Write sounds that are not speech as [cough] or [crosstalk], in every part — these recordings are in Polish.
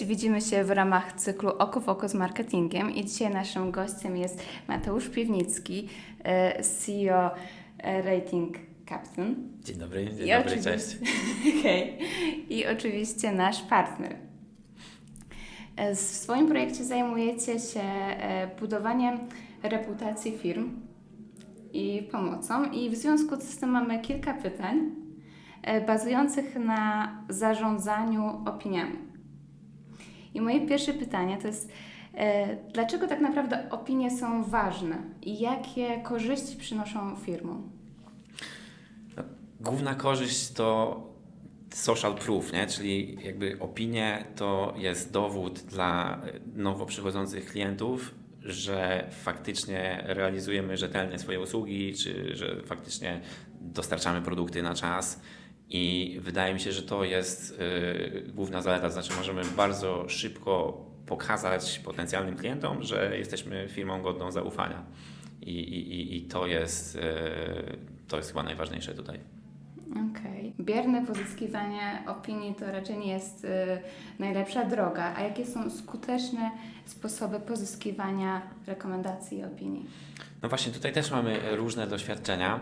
Cześć, widzimy się w ramach cyklu Oko w Oko z marketingiem i dzisiaj naszym gościem jest Mateusz Piwnicki, e, CEO e, Rating Captain. Dzień dobry, dzień I dobry, cześć. [laughs] Hej. I oczywiście nasz partner. E, W swoim projekcie zajmujecie się budowaniem reputacji firm i pomocą i w związku z tym mamy kilka pytań bazujących na zarządzaniu opiniami. I moje pierwsze pytanie to jest, e, dlaczego tak naprawdę opinie są ważne i jakie korzyści przynoszą firmom? Główna korzyść to social proof, nie? czyli jakby opinie to jest dowód dla nowo przychodzących klientów, że faktycznie realizujemy rzetelnie swoje usługi, czy że faktycznie dostarczamy produkty na czas. I wydaje mi się, że to jest y, główna zaleta, znaczy możemy bardzo szybko pokazać potencjalnym klientom, że jesteśmy firmą godną zaufania. I, i, i- to, jest, y, to jest chyba najważniejsze tutaj. Okej. Bierne pozyskiwanie opinii to raczej nie jest y, najlepsza droga. A jakie są skuteczne sposoby pozyskiwania rekomendacji i opinii? No właśnie, tutaj też mamy różne doświadczenia.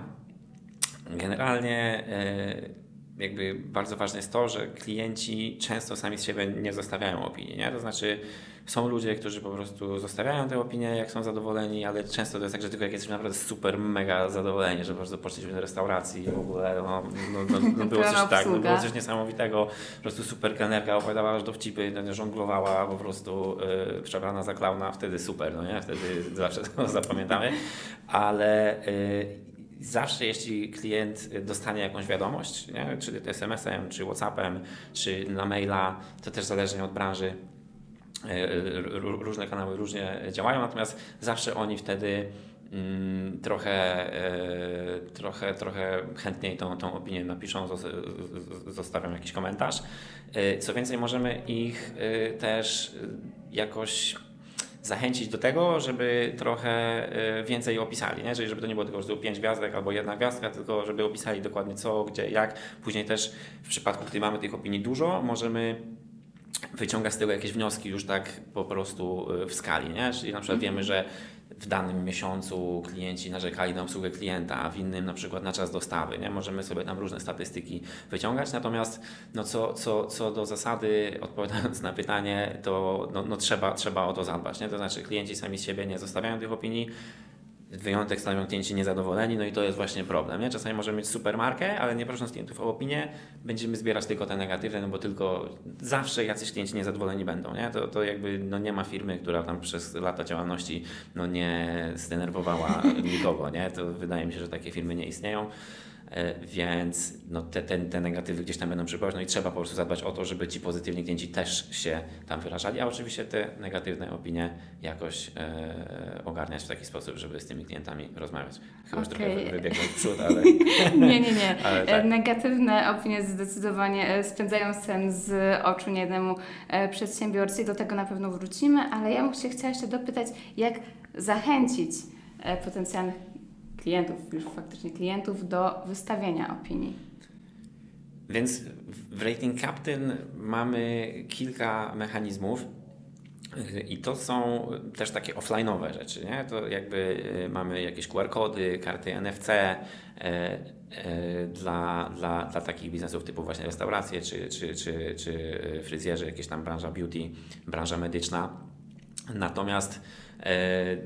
Generalnie e, jakby bardzo ważne jest to, że klienci często sami z siebie nie zostawiają opinii, nie? To znaczy są ludzie, którzy po prostu zostawiają te opinie, jak są zadowoleni, ale często to jest tak, że tylko jak jesteśmy naprawdę super, mega zadowoleni, że po prostu poszliśmy do restauracji i w ogóle no, no, no, no było Pełna coś tak, no, było coś niesamowitego, po prostu super kelnerka opowiadała aż dowcipy, no, żonglowała po prostu yy, przebrana za klauna, wtedy super, no nie? Wtedy zawsze to zapamiętamy, ale yy, Zawsze, jeśli klient dostanie jakąś wiadomość, nie? czy SMS-em, czy WhatsAppem, czy na maila, to też zależnie od branży, e, różne kanały różnie działają, natomiast zawsze oni wtedy mm, trochę, e, trochę, trochę chętniej tą, tą opinię napiszą, zostawią jakiś komentarz. E, Co więcej, możemy ich też jakoś zachęcić do tego, żeby trochę e, więcej opisali, nie? Czyli żeby to nie było tylko, że pięć gwiazdek albo jedna gwiazdka, tylko żeby opisali dokładnie co, gdzie, jak. Później też w przypadku, gdy mamy tych opinii dużo, możemy wyciągać z tego jakieś wnioski już tak po prostu y, w skali, nie? Czyli na przykład wiemy, że w danym miesiącu klienci narzekali na obsługę klienta, a w innym na przykład na czas dostawy, nie? Możemy sobie tam różne statystyki wyciągać, natomiast no co, co, co do zasady, odpowiadając na pytanie, to no, no trzeba, trzeba o to zadbać, nie? To znaczy klienci sami z siebie nie zostawiają tych opinii, Wyjątek stanowią klienci niezadowoleni, no i to jest właśnie problem. Nie? Czasami możemy mieć super markę, ale nie prosząc klientów o opinię, będziemy zbierać tylko te negatywne, no bo tylko zawsze jacyś klienci niezadowoleni będą. Nie? To, to jakby no nie ma firmy, która tam przez lata działalności no nie zdenerwowała [laughs] nikogo. Nie? To wydaje mi się, że takie firmy nie istnieją. E, Więc no te, te, te negatywy gdzieś tam będą przypływać, no i trzeba po prostu zadbać o to, żeby ci pozytywni klienci też się tam wyrażali, a oczywiście te negatywne opinie jakoś e, ogarniać w taki sposób, żeby z tymi klientami rozmawiać. Chyba Okej. trochę wybiegłem w przód, ale [laughs] Nie, nie, nie. E, tak. Negatywne opinie zdecydowanie e, spędzają sen z oczu niejednemu przedsiębiorcy i do tego na pewno wrócimy, ale ja bym się chciała jeszcze dopytać, jak zachęcić potencjalnych klientów, już faktycznie klientów, do wystawienia opinii. Więc w Rating Captain mamy kilka mechanizmów. I to są też takie offline'owe rzeczy, nie? To jakby y, mamy jakieś QR-kody, karty NFC e, e, dla, dla, dla takich biznesów typu właśnie restauracje, czy, czy, czy, czy fryzjerzy, jakieś tam branża beauty, branża medyczna. Natomiast e,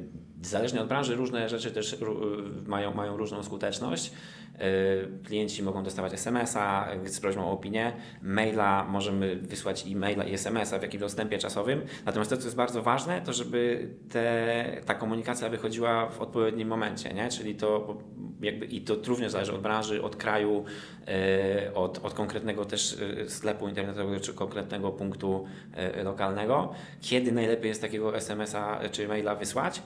zależnie od branży różne rzeczy też ró- mają, mają różną skuteczność. E, Klienci mogą dostawać SMS-a z prośbą o opinię, maila możemy wysłać i maila i SMS-a w jakimś odstępie czasowym. Natomiast to, co jest bardzo ważne, to żeby te, ta komunikacja wychodziła w odpowiednim momencie, nie? czyli to jakby i to również zależy od branży, od kraju, e, od, od konkretnego też sklepu internetowego czy konkretnego punktu lokalnego, kiedy najlepiej jest takiego SMS-a czy maila wysłać.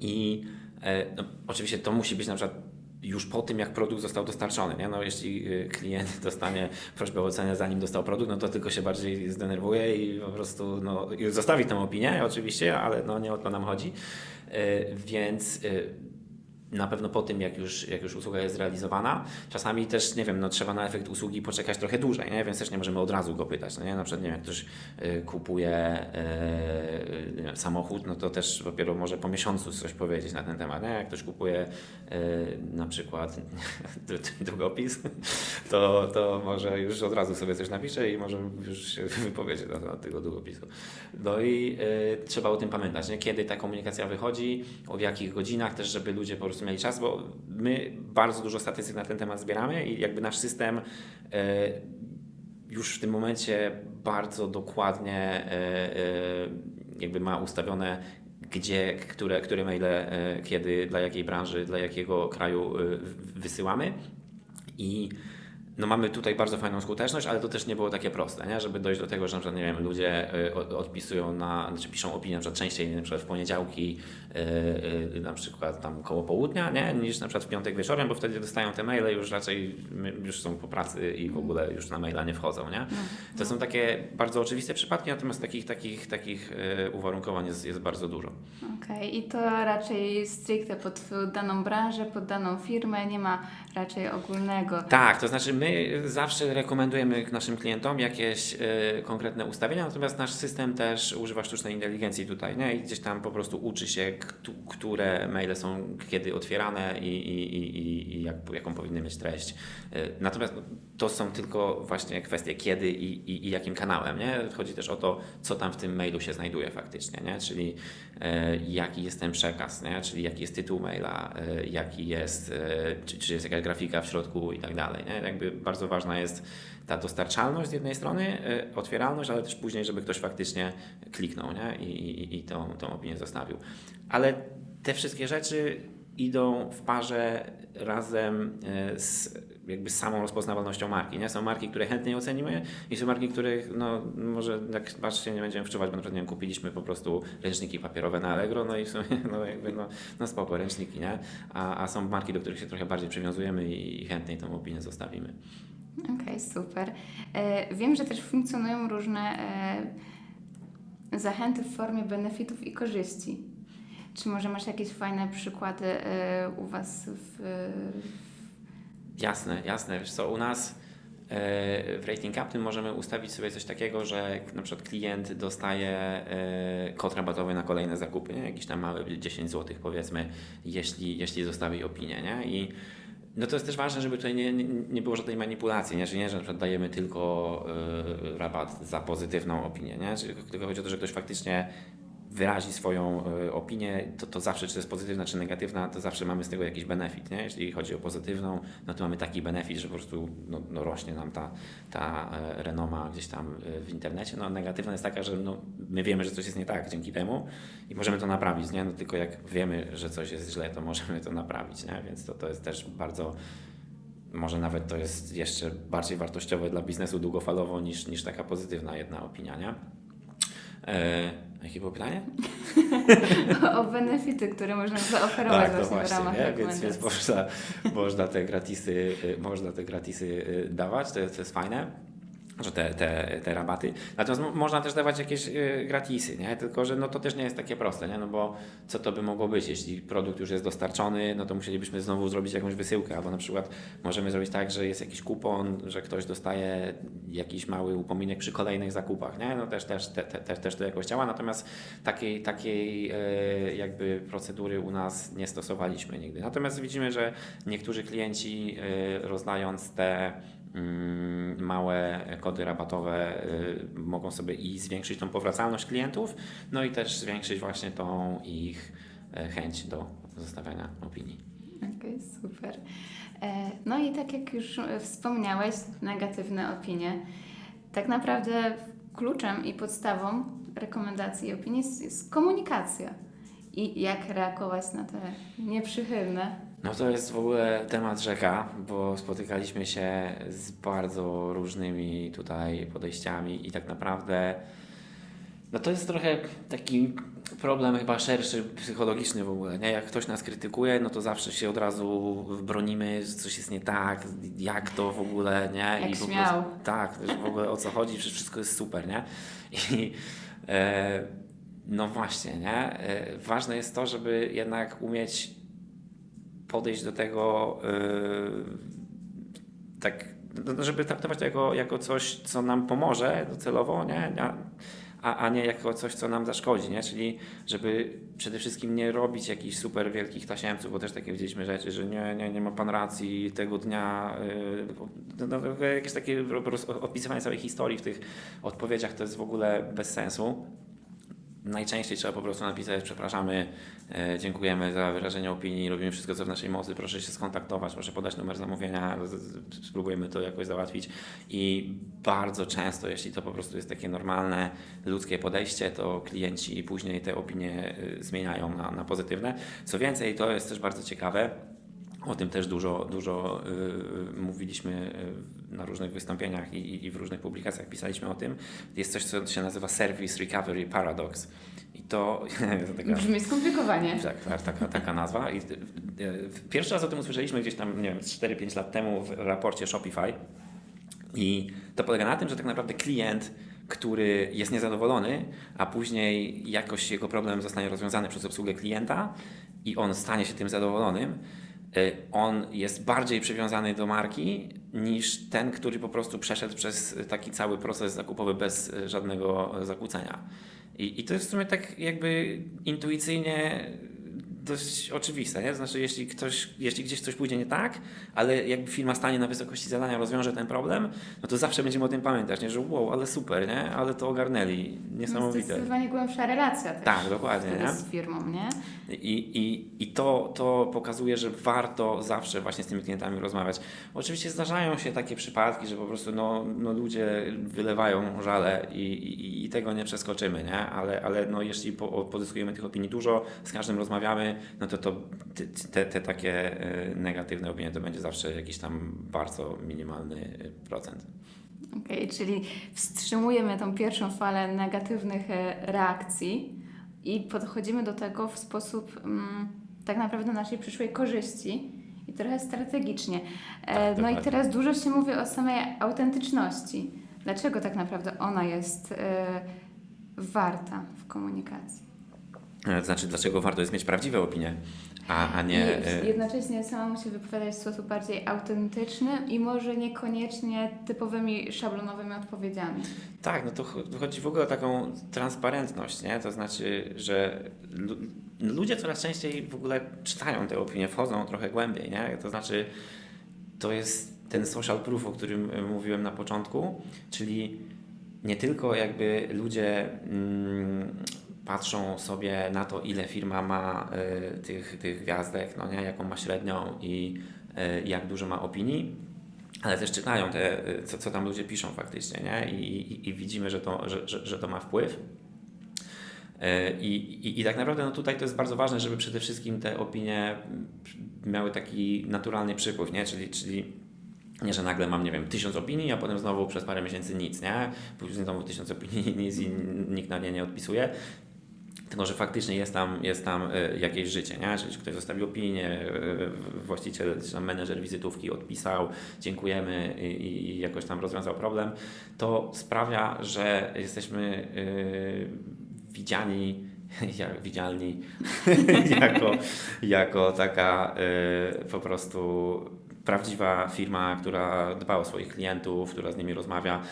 I e, no, oczywiście to musi być na przykład już po tym, jak produkt został dostarczony. Nie? No, jeśli y, klient [laughs] dostanie prośbę o ocenę zanim dostał produkt, no to tylko się bardziej zdenerwuje i po prostu no, zostawi tę opinię oczywiście, ale no, nie o to nam chodzi. Y, Więc na pewno po tym, jak już, jak już usługa jest zrealizowana. Czasami też, nie wiem, no, trzeba na efekt usługi poczekać trochę dłużej, nie? więc też nie możemy od razu go pytać. No, nie? Na przykład, nie wiem, jak ktoś y, kupuje y, samochód, no to też dopiero może po miesiącu coś powiedzieć na ten temat. Nie? Jak ktoś kupuje y, na przykład [laughs] długopis, to, to może już od razu sobie coś napisze i może już się wypowiedzieć na temat tego długopisu. No i y, trzeba o tym pamiętać, nie? kiedy ta komunikacja wychodzi, o jakich godzinach też, żeby ludzie po prostu mieli czas, bo my bardzo dużo statystyk na ten temat zbieramy i jakby nasz system y, już w tym momencie bardzo dokładnie y, y, jakby ma ustawione gdzie, które, które maile, kiedy, dla jakiej branży, dla jakiego kraju wysyłamy. I no mamy tutaj bardzo fajną skuteczność, ale to też nie było takie proste, nie? żeby dojść do tego, że na przykład, nie wiem, ludzie y, odpisują na, znaczy piszą opinię na przykład częściej na przykład w poniedziałki, y, y, na przykład tam koło południa, nie? niż na przykład w piątek wieczorem, bo wtedy dostają te maile już raczej już są po pracy i w ogóle już na maila nie wchodzą, nie? To są takie bardzo oczywiste przypadki, natomiast takich, takich, takich uwarunkowań jest, jest bardzo dużo. Okej, i to raczej stricte pod daną branżę, pod daną firmę, nie ma raczej ogólnego. Tak, to znaczy my zawsze rekomendujemy naszym klientom jakieś e, konkretne ustawienia, natomiast nasz system też używa sztucznej inteligencji tutaj, nie? I gdzieś tam po prostu uczy się, które maile są kiedy otwierane i, i, i, i- i jak, jaką powinny mieć treść. E, Natomiast no, to są tylko właśnie kwestie kiedy i, i, i jakim kanałem, nie? Chodzi też o to, co tam w tym mailu się znajduje faktycznie, nie? Czyli e, jaki jest ten przekaz, nie? Czyli jaki jest tytuł maila, e, jaki jest, e, czy, czy jest jakaś grafika w środku i tak dalej, nie? Jakby bardzo ważna jest ta dostarczalność z jednej strony, e, otwieralność, ale też później, żeby ktoś faktycznie kliknął, nie? I, i, i tą, tą opinię zostawił. Ale te wszystkie rzeczy idą w parze razem e, z jakby samą rozpoznawalnością marki. Nie? Są marki, które chętnie ocenimy i są marki, których no, może jak patrzcie nie będziemy wczuwać, bo na przykład nie wiem, kupiliśmy po prostu ręczniki papierowe na Allegro, no i w sumie no, jakby, no, no spoko, ręczniki, nie? A, a są marki, do których się trochę bardziej przywiązujemy i, chętniej tą opinię zostawimy. Okej, super. E, wiem, że też funkcjonują różne e, zachęty w formie benefitów i korzyści. Czy może masz jakieś fajne przykłady e, u Was w, Jasne, jasne. Wiesz co, u nas e, w Rating Captain możemy ustawić sobie coś takiego, że na przykład klient dostaje kod rabatowy na kolejne zakupy, nie? jakiś tam mały 10 zł powiedzmy, jeśli, jeśli zostawi opinię. Nie? I no to jest też ważne, żeby tutaj nie, nie, było żadnej manipulacji, nie? że nie, że na przykład dajemy tylko e, rabat za pozytywną opinię, nie? Czyli tylko chodzi o to, że ktoś faktycznie wyrazi swoją e, opinię, to, to zawsze, czy to jest pozytywna, czy negatywna, to zawsze mamy z tego jakiś benefit. Nie? Jeśli chodzi o pozytywną, no to mamy taki benefit, że po prostu no, no rośnie nam ta, ta e, renoma gdzieś tam e, w internecie. No, negatywna jest taka, że no, my wiemy, że coś jest nie tak dzięki temu i możemy to naprawić. Nie? No, tylko jak wiemy, że coś jest źle, to możemy to naprawić. Nie? Więc to, to jest też bardzo może nawet to jest jeszcze bardziej wartościowe dla biznesu długofalowo niż, niż taka pozytywna jedna opinia, nie? E, jakie było pytanie? [laughs] o benefity, które można zaoferować Tak, to właśnie, w właśnie, ramach nie? Więc, więc można, można te gratisy, y, można te gratisy y, dawać, to jest, to jest fajne. Że te, te, te rabaty. Natomiast mo- można też dawać jakieś y, gratisy, nie? Tylko, że no to też nie jest takie proste, nie? No bo co to by mogło być? Jeśli produkt już jest dostarczony, no to musielibyśmy znowu zrobić jakąś wysyłkę, albo na przykład możemy zrobić tak, że jest jakiś kupon, że ktoś dostaje jakiś mały upominek przy kolejnych zakupach, nie? No też, też, te, te, też, to jakoś działa, natomiast takiej, takiej e, jakby procedury u nas nie stosowaliśmy nigdy. Natomiast widzimy, że niektórzy klienci e, rozdając te małe kody rabatowe y, mogą sobie i zwiększyć tą powracalność klientów, no i też zwiększyć właśnie tą ich e, chęć do zostawiania opinii. Okej, super. E, No i tak jak już e, wspomniałeś, negatywne opinie. Tak naprawdę kluczem i podstawą rekomendacji i opinii jest komunikacja. I jak reagować na te nieprzychylne. No to jest w ogóle temat rzeka, bo spotykaliśmy się z bardzo różnymi tutaj podejściami i tak naprawdę no to jest trochę taki problem chyba szerszy, psychologiczny w ogóle, nie? Jak ktoś nas krytykuje, no to zawsze się od razu bronimy, że coś jest nie tak, jak to w ogóle, nie? Jak po śmiał. Prostu, tak, że w ogóle o co chodzi, przecież wszystko jest super, nie? I e, no właśnie, nie? E, ważne jest to, żeby jednak umieć podejść do tego yy, tak, no, żeby traktować to jako, jako coś, co nam pomoże docelowo, nie? A, a, nie jako coś, co nam zaszkodzi, nie? Czyli żeby przede wszystkim nie robić jakichś super wielkich tasiemców, bo też takie widzieliśmy rzeczy, że nie, nie, nie ma pan racji tego dnia, yy, no, no, jakieś takie opisywanie całej historii w tych odpowiedziach to jest w ogóle bez sensu. Najczęściej trzeba po prostu napisać, przepraszamy, e, dziękujemy za wyrażenie opinii, robimy wszystko, co w naszej mocy, proszę się skontaktować, proszę podać numer zamówienia, spróbujemy to jakoś załatwić. I bardzo często, jeśli to po prostu jest takie normalne, ludzkie podejście, to klienci później te opinie y, zmieniają na, na pozytywne. Co więcej, to jest też bardzo ciekawe, o tym też dużo, dużo y, mówiliśmy y, na różnych wystąpieniach i, i w różnych publikacjach pisaliśmy o tym. Jest coś, co się nazywa Service Recovery Paradox. I [laughs] to taka, Brzmi skomplikowanie. tak, tak, taka, taka nazwa. I, y, y, pierwszy raz o tym usłyszeliśmy gdzieś tam, nie wiem, 4-5 lat temu w raporcie Shopify. I to polega na tym, że tak naprawdę klient, który jest niezadowolony, a później jakoś jego problem zostanie rozwiązany przez obsługę klienta i on stanie się tym zadowolonym, y, on jest bardziej przywiązany do marki niż ten, który po prostu przeszedł przez taki cały proces zakupowy bez y, żadnego zakłócenia. I, I to jest w sumie tak jakby intuicyjnie dość oczywiste, nie? Znaczy, jeśli, ktoś, jeśli gdzieś coś pójdzie nie tak, ale jakby firma stanie na wysokości zadania, rozwiąże ten problem, no to zawsze będziemy o tym pamiętać, nie? Że wow, ale super, nie? Ale to ogarnęli. No, Niesamowite. zdecydowanie głębsza relacja też Tak, dokładnie, nie? z firmą, nie? I, i, i to, to pokazuje, że warto zawsze właśnie z tymi klientami rozmawiać. Oczywiście zdarzają się takie przypadki, że po prostu no, no ludzie wylewają żale i, i, i tego nie przeskoczymy, nie? Ale, ale no jeśli po, pozyskujemy tych opinii dużo, z każdym rozmawiamy, no to, to te, te takie e, negatywne opinie to będzie zawsze jakiś tam bardzo minimalny e, procent. Okej, czyli wstrzymujemy tą pierwszą falę negatywnych e, reakcji i podchodzimy do tego w sposób mm, tak naprawdę naszej przyszłej korzyści i trochę strategicznie. Tak, no i teraz dużo się mówi o samej autentyczności. Dlaczego tak naprawdę ona jest e, warta w komunikacji? E, Znaczy, dlaczego warto jest mieć prawdziwe opinie, a, a nie... I e, jednocześnie samemu się wypowiadać w sposób bardziej autentyczny i może niekoniecznie typowymi szablonowymi odpowiedziami. Tak, no to ch- chodzi w ogóle o taką transparentność, nie? To znaczy, że lu- ludzie coraz częściej w ogóle czytają te opinie, wchodzą trochę głębiej, nie? To znaczy, to jest ten social proof, o którym e, mówiłem na początku, czyli nie tylko jakby ludzie mm, patrzą sobie na to, ile firma ma y, tych, tych gwiazdek, no nie? jaką ma średnią i y, jak dużo ma opinii, ale też czytają te, y, co, co tam ludzie piszą faktycznie, nie? I, i, i widzimy, że to, że, że, że to ma wpływ. I, i, I tak naprawdę no tutaj to jest bardzo ważne, żeby przede wszystkim te opinie miały taki naturalny przypływ, nie? Czyli, czyli nie, że nagle mam, nie wiem, tysiąc opinii, a potem znowu przez parę miesięcy nic, nie? Później znowu tysiąc opinii, nic i nikt na nie nie odpisuje. Tylko, że faktycznie jest tam, jest tam y, jakieś życie, nie? Czyli ktoś zostawił opinię, y, właściciel czy tam menedżer wizytówki odpisał, dziękujemy i, i jakoś tam rozwiązał problem, to sprawia, że jesteśmy y, widziani [laughs] jak widzialni [laughs] jako, jako taka y, po prostu prawdziwa firma, która dba o swoich klientów, która z nimi rozmawia.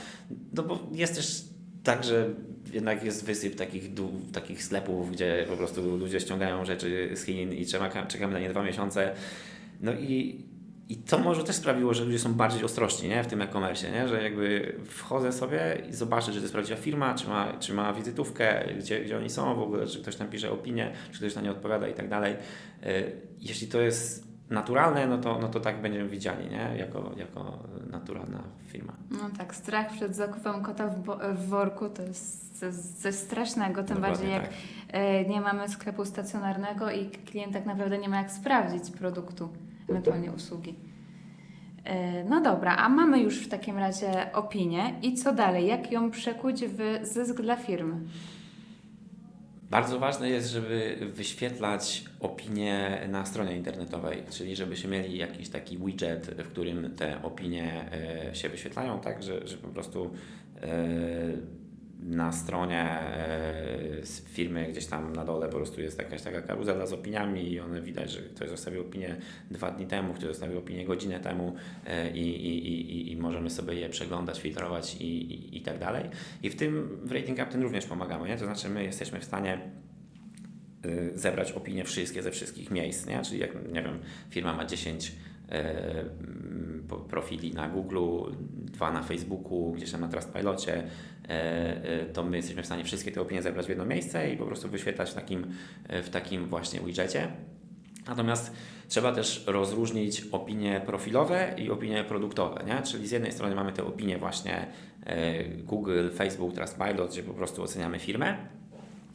No bo jest też tak, że jednak jest wysyp takich, takich sklepów, gdzie po prostu ludzie ściągają rzeczy z Chin i trzeba, czekamy na nie dwa miesiące. No i, i to może też sprawiło, że ludzie są bardziej ostrożni nie? w tym e-commerce, nie? że jakby wchodzę sobie i zobaczę, czy to jest prawdziwa firma, czy ma, czy ma wizytówkę, gdzie, gdzie oni są w ogóle, czy ktoś tam pisze opinię, czy ktoś na nie odpowiada i tak dalej. Y, Jeśli to jest naturalne, no to, no to tak będziemy widziani nie? Jako, jako naturalna firma. No tak, strach przed zakupem kota w, bo- w worku to jest coś- strasznego, tym Dokładnie bardziej jak tak. e, nie mamy sklepu stacjonarnego i klient tak naprawdę nie ma jak sprawdzić produktu, ewentualnie usługi. E, No dobra, a mamy już w takim razie opinię i co dalej? Jak ją przekuć w zysk dla firmy? Bardzo ważne jest, żeby wyświetlać opinie na stronie internetowej, czyli żebyśmy mieli jakiś taki widget, w którym te opinie e, się wyświetlają, tak, że, że po prostu e, na stronie e, firmy gdzieś tam na dole po prostu jest jakaś taka karuzela z opiniami i one widać, że ktoś zostawił opinię dwa dni temu, ktoś zostawił opinię godzinę temu e, i, i, i, i- możemy sobie je przeglądać, filtrować i, i, i tak dalej. I w tym w Rating Captain również pomagamy, nie? to znaczy my jesteśmy w stanie y, zebrać opinie wszystkie ze wszystkich miejsc, nie? Czyli jak, nie wiem, firma ma 10 e, mm, po- profili na Google, dwa na Facebooku, gdzieś tam na Trustpilocie, e, e, to my jesteśmy w stanie wszystkie te opinie zebrać w jedno miejsce i po prostu wyświetlać w takim, w takim właśnie widgetie. Natomiast trzeba też rozróżnić opinie profilowe i opinie produktowe, nie? Czyli z jednej strony mamy te opinie właśnie e, Google, Facebook, Trustpilot, gdzie po prostu oceniamy firmę,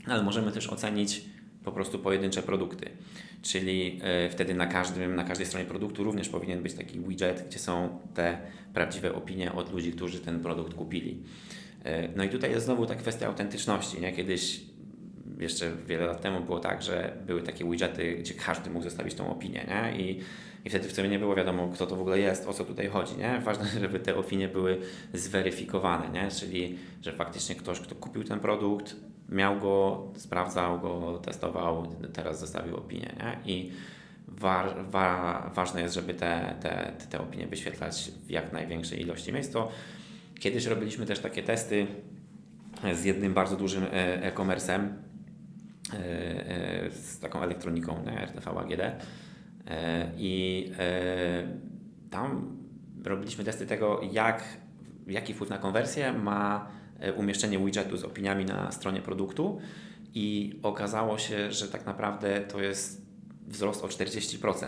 ale możemy też ocenić po prostu pojedyncze produkty. Czyli e, wtedy na, każdym, na każdej stronie produktu również powinien być taki widget, gdzie są te prawdziwe opinie od ludzi, którzy ten produkt kupili. E, No i tutaj jest znowu ta kwestia autentyczności. Nie? Kiedyś, jeszcze wiele lat temu było tak, że były takie widgety, gdzie każdy mógł zostawić tą opinię nie? I, i wtedy wcale nie było wiadomo, kto to w ogóle jest, o co tutaj chodzi. Nie? Ważne, [laughs] żeby te opinie były zweryfikowane, nie? czyli że faktycznie ktoś, kto kupił ten produkt, miał go, sprawdzał go, testował, teraz zostawił opinię. Nie? I wa, ważne jest, żeby te, te, te opinie wyświetlać w jak największej ilości miejsc. To kiedyś robiliśmy też takie testy z jednym bardzo dużym e, e-commerce'em, e, e, z taką elektroniką, nie? RTV AGD. E, I e, tam robiliśmy testy tego, jak, jaki wpływ na konwersję ma e, umieszczenie widgetu z opiniami na stronie produktu i okazało się, że tak naprawdę to jest wzrost o 40%.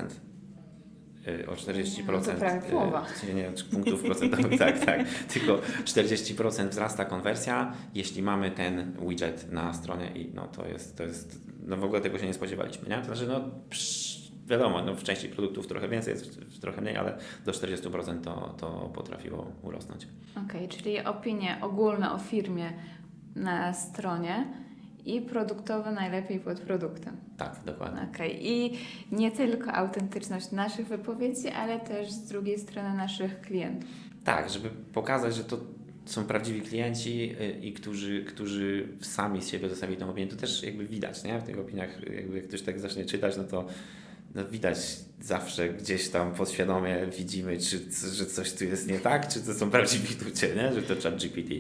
E, O 40%. No to prawie połowa. [laughs] e, Nie, punktów procentowych, [laughs] tak, tak. Tylko 40% wzrasta konwersja, jeśli mamy ten widget na stronie i no to jest, to jest, no w ogóle tego się nie spodziewaliśmy, nie? To znaczy, no psz, wiadomo, no w części produktów trochę więcej, jest trochę mniej, ale do 40% to, to potrafiło urosnąć. Okej, czyli opinie ogólne o firmie na stronie i produktowe najlepiej pod produktem. Tak, dokładnie. Okej, i nie tylko autentyczność naszych wypowiedzi, ale też z drugiej strony naszych klientów. Tak, żeby pokazać, że to są prawdziwi klienci y, i którzy, którzy sami z siebie zostawili tą opinię, to też jakby widać, nie? W tych opiniach, jakby jak ktoś tak zacznie czytać, no to no widać zawsze gdzieś tam podświadomie widzimy, czy, że coś tu jest nie tak, czy to są prawdziwi ludzie, nie? Że to chat GPT.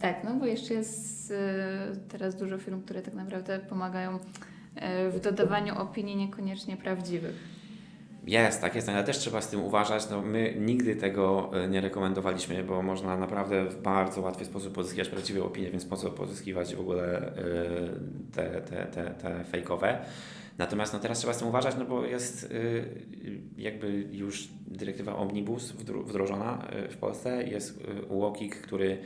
Tak, no bo jeszcze jest e, teraz dużo firm, które tak naprawdę pomagają e, w dodawaniu opinii niekoniecznie prawdziwych. Jest, tak jest, ale też trzeba z tym uważać. No, my nigdy tego e, nie rekomendowaliśmy, bo można naprawdę w bardzo łatwy sposób pozyskiwać prawdziwe opinie, więc po co pozyskiwać w ogóle te, te, te, te fejkowe. Natomiast no, teraz trzeba z tym uważać, no bo jest y, jakby już dyrektywa Omnibus wdro- wdrożona y, w Polsce, jest y, UOKiK, który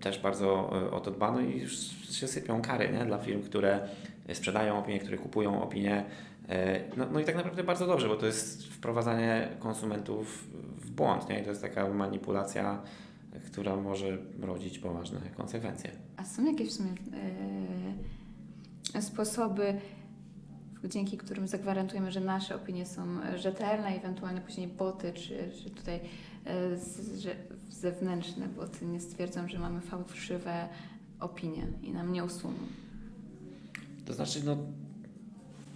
też bardzo o to dba, no i już się sypią kary nie? dla firm, które sprzedają opinie, które kupują opinie. No, no i tak naprawdę bardzo dobrze, bo to jest wprowadzanie konsumentów w błąd, nie? I to jest taka manipulacja, która może rodzić poważne konsekwencje. A są jakieś w sumie e, sposoby, dzięki którym zagwarantujemy, że nasze opinie są rzetelne, ewentualnie później boty, czy, czy tutaj e, że zewnętrzne boty nie stwierdzą, że mamy fałszywe opinie i nam nie usuną. To znaczy, no,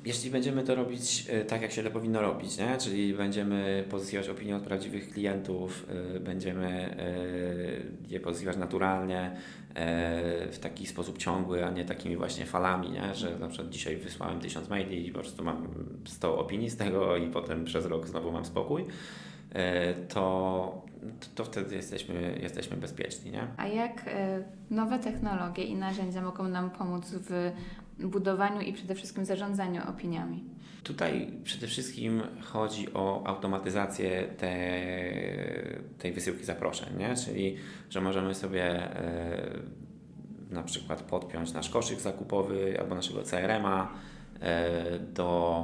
jeśli będziemy to robić e, tak, jak się to powinno robić, nie? czyli będziemy pozyskiwać opinie od prawdziwych klientów, e, będziemy e, je pozyskiwać naturalnie, w taki sposób ciągły, a nie takimi właśnie falami, nie? że na przykład dzisiaj wysłałem tysiąc maili i po prostu mam 100 opinii z tego i potem przez rok znowu mam spokój, to, to wtedy jesteśmy, jesteśmy bezpieczni. Nie? A jak nowe technologie i narzędzia mogą nam pomóc w budowaniu i przede wszystkim zarządzaniu opiniami? Tutaj przede wszystkim chodzi o automatyzację te, tej wysyłki zaproszeń, nie? czyli że możemy sobie e, na przykład podpiąć nasz koszyk zakupowy albo naszego CRM-a e, do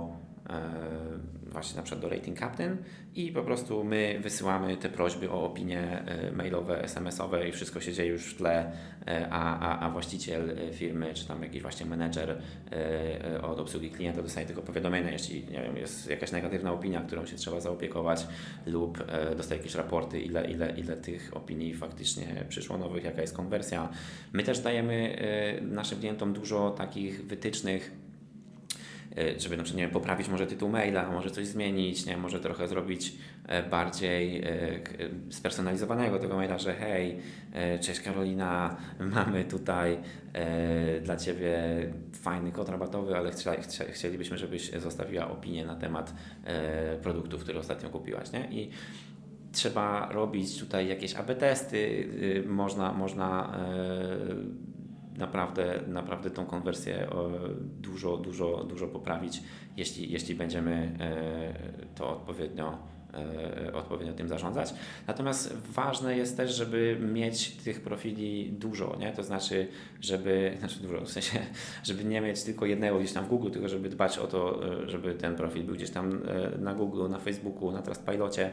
właśnie na przykład do Rating Captain i po prostu my wysyłamy te prośby o opinie e, mailowe, SMS-owe i wszystko się dzieje już w tle, e, a, a, a właściciel e, firmy, czy tam jakiś właśnie menedżer e, e, od obsługi klienta dostaje tylko powiadomienie, jeśli nie wiem, jest jakaś negatywna opinia, którą się trzeba zaopiekować lub e, dostaje jakieś raporty, ile, ile, ile tych opinii faktycznie przyszło nowych, jaka jest konwersja. My też dajemy e, naszym klientom dużo takich wytycznych, e, żeby na przykład, nie wiem, poprawić może tytuł maila, może coś zmienić, nie, może trochę zrobić e, bardziej e, e, spersonalizowanego tego maila, że hej, e, cześć Karolina, [laughs] mamy tutaj e, dla Ciebie fajny kod rabatowy, ale chcielibyśmy, żebyś zostawiła opinię na temat e, produktów, które ostatnio kupiłaś, nie? I trzeba robić tutaj jakieś AB testy, y, można, można e, naprawdę, naprawdę tą konwersję e, dużo, dużo, dużo poprawić, jeśli, jeśli będziemy e, to odpowiednio, e, odpowiednio tym zarządzać. Natomiast ważne jest też, żeby mieć tych profili dużo, nie? to znaczy, żeby, [laughs] znaczy dużo, w sensie, żeby nie mieć tylko jednego gdzieś tam w Google, tylko żeby dbać o to, żeby ten profil był gdzieś tam na Google, na Facebooku, na Trustpilocie,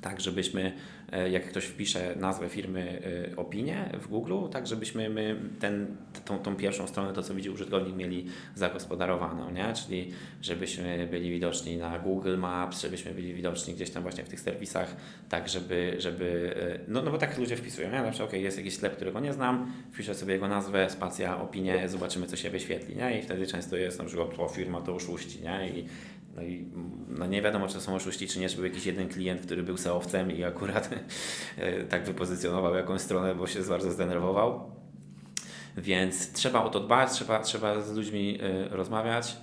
tak żebyśmy, e, jak ktoś wpisze nazwę firmy, e, opinię w Google, tak żebyśmy my ten, tą, tą pierwszą stronę, to co widzi użytkownik, mieli zagospodarowaną, nie? Czyli żebyśmy byli widoczni na Google Maps, żebyśmy byli widoczni gdzieś tam właśnie w tych serwisach, tak żeby, żeby e, no, no bo tak ludzie wpisują, nie? Na przykład, okay, jest jakiś sklep, którego nie znam, wpiszę sobie jego nazwę, spacja, opinię, zobaczymy co się wyświetli, nie? I wtedy często jest na przykład, o firma to oszuści, nie? I no i no nie wiadomo, czy to są oszuści, czy nie, czy był jakiś jeden klient, który był seowcem i akurat [laughs] e, tak wypozycjonował jakąś stronę, bo się bardzo zdenerwował. Więc trzeba o to dbać, trzeba, trzeba z ludźmi e, rozmawiać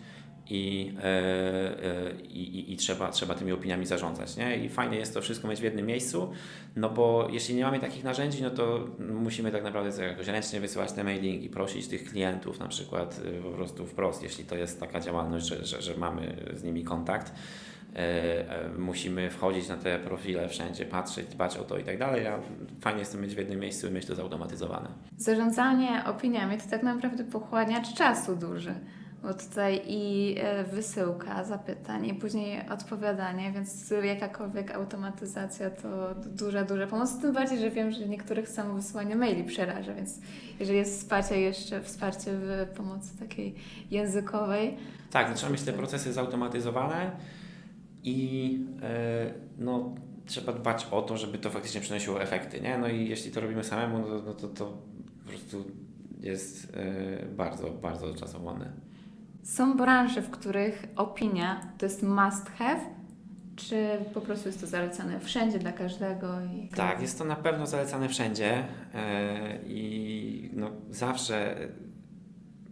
i, e, e, i, i, i trzeba, trzeba tymi opiniami zarządzać. Nie? I fajnie jest to wszystko mieć w jednym miejscu, no bo jeśli nie mamy takich narzędzi, no to musimy tak naprawdę jakoś ręcznie wysyłać te mailingi, prosić tych klientów na przykład e, po prostu wprost, jeśli to jest taka działalność, że, że, że mamy z nimi kontakt. E, musimy wchodzić na te profile wszędzie, patrzeć, dbać o to i tak dalej, a fajnie jest to mieć w jednym miejscu i mieć to zautomatyzowane. Zarządzanie opiniami to tak naprawdę pochłaniacz czasu duży. Bo tutaj i e, wysyłka zapytań, i później odpowiadanie, więc jakakolwiek automatyzacja to duża, duża pomoc. Tym bardziej, że wiem, że niektórych samo wysyłanie maili przeraża, więc jeżeli jest wsparcie jeszcze, wsparcie w pomocy takiej językowej, Tak, trzeba mieć te procesy zautomatyzowane i e, no, trzeba dbać o to, żeby to faktycznie przynosiło efekty, nie? No i jeśli to robimy samemu, no, to- no to, to po prostu jest e, bardzo, bardzo czasochłonne. Są branże, w których opinia to jest must have, czy po prostu jest to zalecane wszędzie dla każdego? I Tak, jest to na pewno zalecane wszędzie e, i no, zawsze,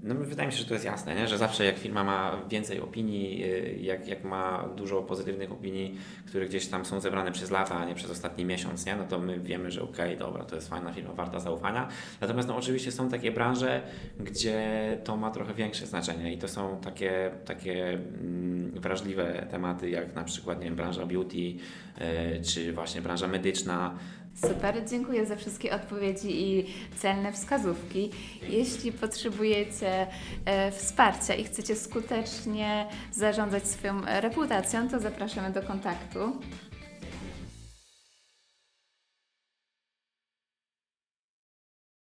no wydaje mi się, że to jest jasne, nie? że zawsze jak firma ma więcej opinii, e, jak, jak ma dużo pozytywnych opinii, które gdzieś tam są zebrane przez lata, a nie przez ostatni miesiąc, nie? no to my wiemy, że okej, dobra, to jest fajna firma, warta zaufania. Natomiast no, oczywiście są takie branże, gdzie to ma trochę większe znaczenie i to są takie, takie mm, wrażliwe tematy, jak na przykład nie wiem, branża beauty, e, czy właśnie branża medyczna, Super, dziękuję za wszystkie odpowiedzi i celne wskazówki. Jeśli potrzebujecie e, wsparcia i chcecie skutecznie zarządzać swoją reputacją, to zapraszamy do kontaktu.